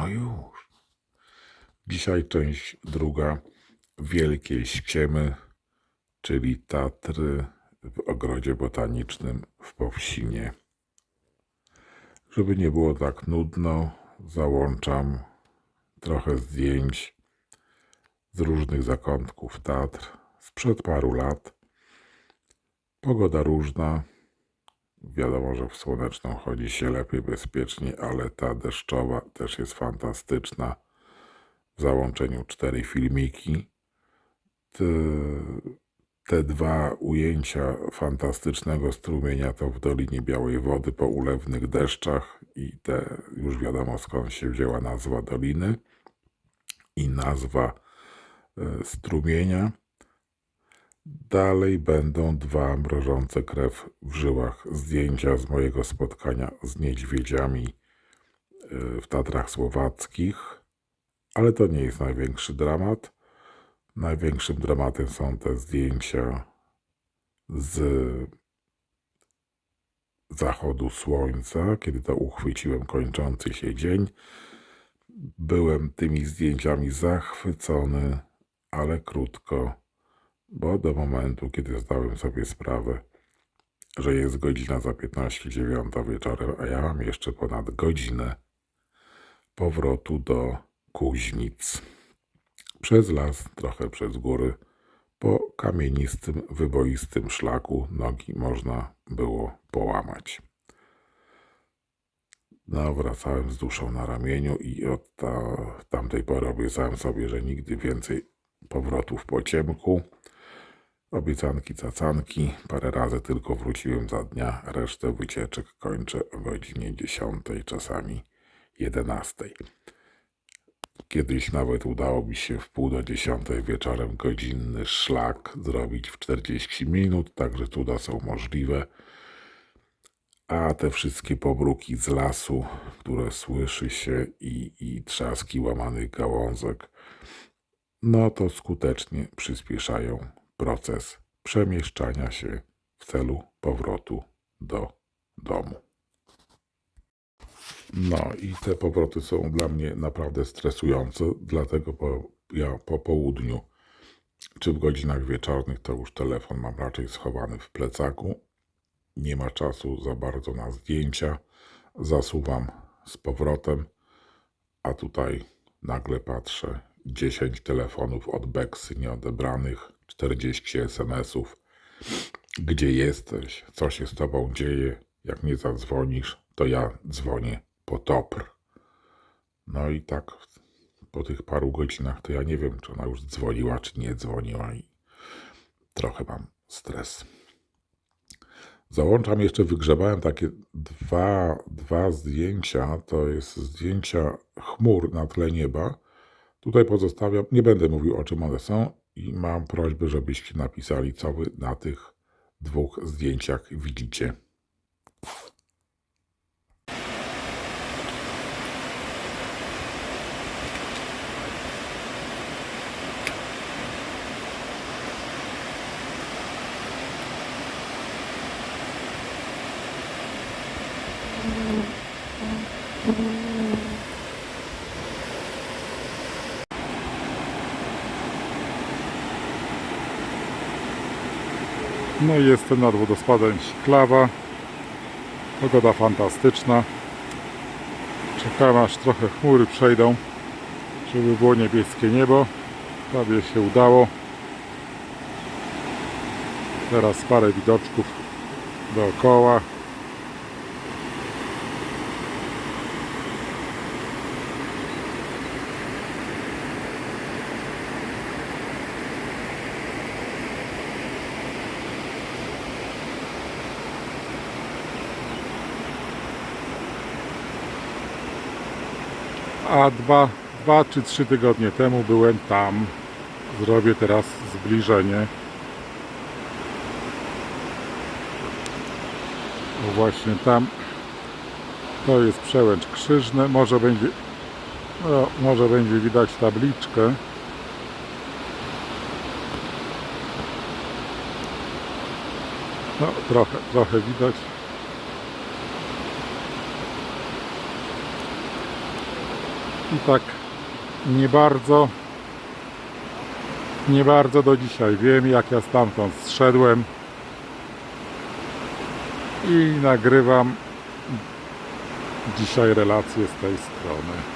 No już. Dzisiaj część druga Wielkiej Ściemy, czyli Tatry w ogrodzie botanicznym w Powsinie. Żeby nie było tak nudno, załączam trochę zdjęć z różnych zakątków Tatr sprzed paru lat. Pogoda różna. Wiadomo, że w słoneczną chodzi się lepiej, bezpiecznie, ale ta deszczowa też jest fantastyczna. W załączeniu cztery filmiki. Te, te dwa ujęcia fantastycznego strumienia to w Dolinie Białej Wody po ulewnych deszczach i te już wiadomo skąd się wzięła nazwa doliny i nazwa e, strumienia. Dalej będą dwa mrożące krew w żyłach zdjęcia z mojego spotkania z niedźwiedziami y, w Tatrach Słowackich, ale to nie jest największy dramat. Największym dramatem są te zdjęcia z zachodu słońca, kiedy to uchwyciłem kończący się dzień. Byłem tymi zdjęciami zachwycony, ale krótko bo do momentu, kiedy zdałem sobie sprawę, że jest godzina za 15.09 wieczorem, a ja mam jeszcze ponad godzinę powrotu do Kuźnic. Przez las, trochę przez góry, po kamienistym, wyboistym szlaku nogi można było połamać. No, wracałem z duszą na ramieniu i od ta, tamtej pory obiecałem sobie, że nigdy więcej powrotów po ciemku. Obiecanki, cacanki. Parę razy tylko wróciłem za dnia. Resztę wycieczek kończę o godzinie 10, czasami 11. Kiedyś nawet udało mi się w pół do 10 wieczorem godzinny szlak zrobić w 40 minut, także cuda są możliwe. A te wszystkie pobruki z lasu, które słyszy się i, i trzaski łamanych gałązek, no to skutecznie przyspieszają proces przemieszczania się w celu powrotu do domu. No i te powroty są dla mnie naprawdę stresujące, dlatego po, ja po południu czy w godzinach wieczornych to już telefon mam raczej schowany w plecaku. Nie ma czasu za bardzo na zdjęcia. Zasuwam z powrotem, a tutaj nagle patrzę 10 telefonów od Beksy nieodebranych, 40 SMS-ów. Gdzie jesteś? Co się z tobą dzieje? Jak nie zadzwonisz, to ja dzwonię po TOPR. No i tak po tych paru godzinach to ja nie wiem, czy ona już dzwoniła, czy nie dzwoniła i trochę mam stres. Załączam jeszcze, wygrzebałem takie dwa, dwa zdjęcia. To jest zdjęcia chmur na tle nieba. Tutaj pozostawiam, nie będę mówił o czym one są i mam prośbę, żebyście napisali, co wy na tych dwóch zdjęciach widzicie. No i jestem nad wodospadem Siklawa. Pogoda fantastyczna. Czekam aż trochę chmury przejdą, żeby było niebieskie niebo. Prawie się udało. Teraz parę widoczków dookoła. A dwa, dwa czy trzy tygodnie temu byłem tam. Zrobię teraz zbliżenie. O właśnie tam to jest przełęcz krzyżne. Może będzie, no, może będzie widać tabliczkę. No, trochę, trochę widać. I tak nie bardzo, nie bardzo do dzisiaj wiem, jak ja stamtąd zszedłem i nagrywam dzisiaj relacje z tej strony.